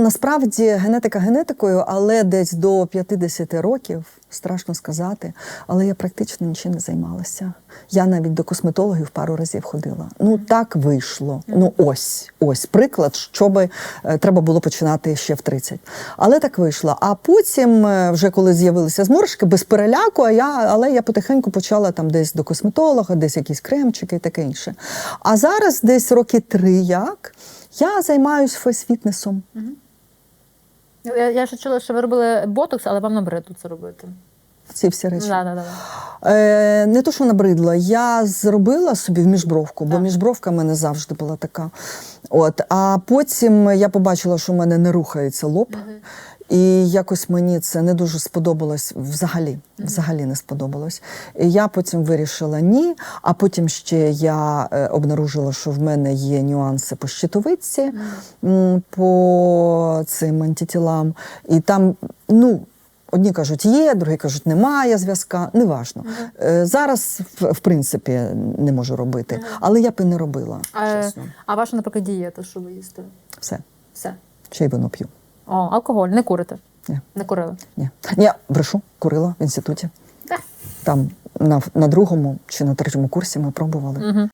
Насправді генетика генетикою, але десь до 50 років, страшно сказати, але я практично нічим не займалася. Я навіть до косметологів пару разів ходила. Ну так вийшло. Ну ось, ось приклад, що би е, треба було починати ще в 30. Але так вийшло. А потім, е, вже коли з'явилися зморшки, без переляку, а я, але я потихеньку почала там десь до косметолога, десь якісь кремчики і таке інше. А зараз десь роки три як. Я займаюся фейс-фітнесом. Я, я ще чула, що ви робили ботокс, але вам набридло це робити. Ці всі речі. Да, да, да. Е, не то, що набридло, я зробила собі в міжбровку, бо міжбровка в мене завжди була така. От, а потім я побачила, що в мене не рухається лоб. І якось мені це не дуже сподобалось взагалі. Взагалі не сподобалось. І я потім вирішила ні. А потім ще я е, обнаружила, що в мене є нюанси по щитовидці, м, по цим антитілам. І там, ну. Одні кажуть, є, другі кажуть, немає зв'язка. Неважно. Е, Зараз, в, в принципі, не можу робити. Але я б і не робила. А, Чесно. а ваша, наприклад, дієта, що ви їсте? Все. Все. Ще й вино п'ю. О, алкоголь, не курите. Ні. Не курили. Ні. Ні, брешу, курила в інституті. Так. Там на, на другому чи на третьому курсі ми пробували. Угу.